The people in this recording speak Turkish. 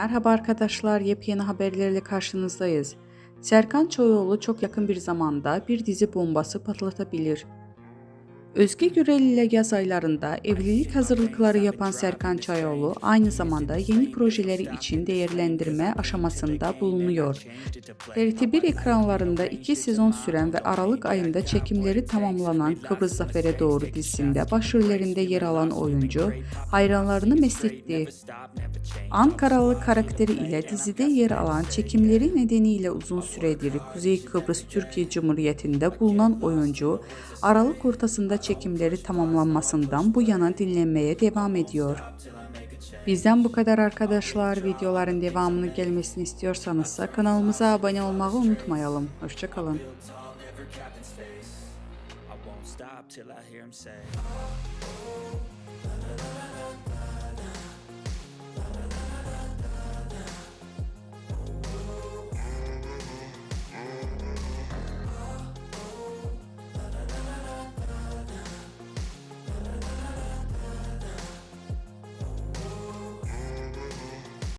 Merhaba arkadaşlar, yepyeni haberlerle karşınızdayız. Serkan Çoğuoğlu çok yakın bir zamanda bir dizi bombası patlatabilir. Özge Gürel ile yaz aylarında evlilik hazırlıkları yapan Serkan Çayoğlu aynı zamanda yeni projeleri için değerlendirme aşamasında bulunuyor. TRT1 ekranlarında iki sezon süren ve Aralık ayında çekimleri tamamlanan Kıbrıs Zafer'e Doğru dizisinde başrollerinde yer alan oyuncu hayranlarını mesletti. Ankaralı karakteri ile dizide yer alan çekimleri nedeniyle uzun süredir Kuzey Kıbrıs Türkiye Cumhuriyeti'nde bulunan oyuncu Aralık ortasında çekimleri tamamlanmasından bu yana dinlenmeye devam ediyor. Bizden bu kadar arkadaşlar. Videoların devamını gelmesini istiyorsanız kanalımıza abone olmayı unutmayalım. Hoşçakalın. Till I hear him say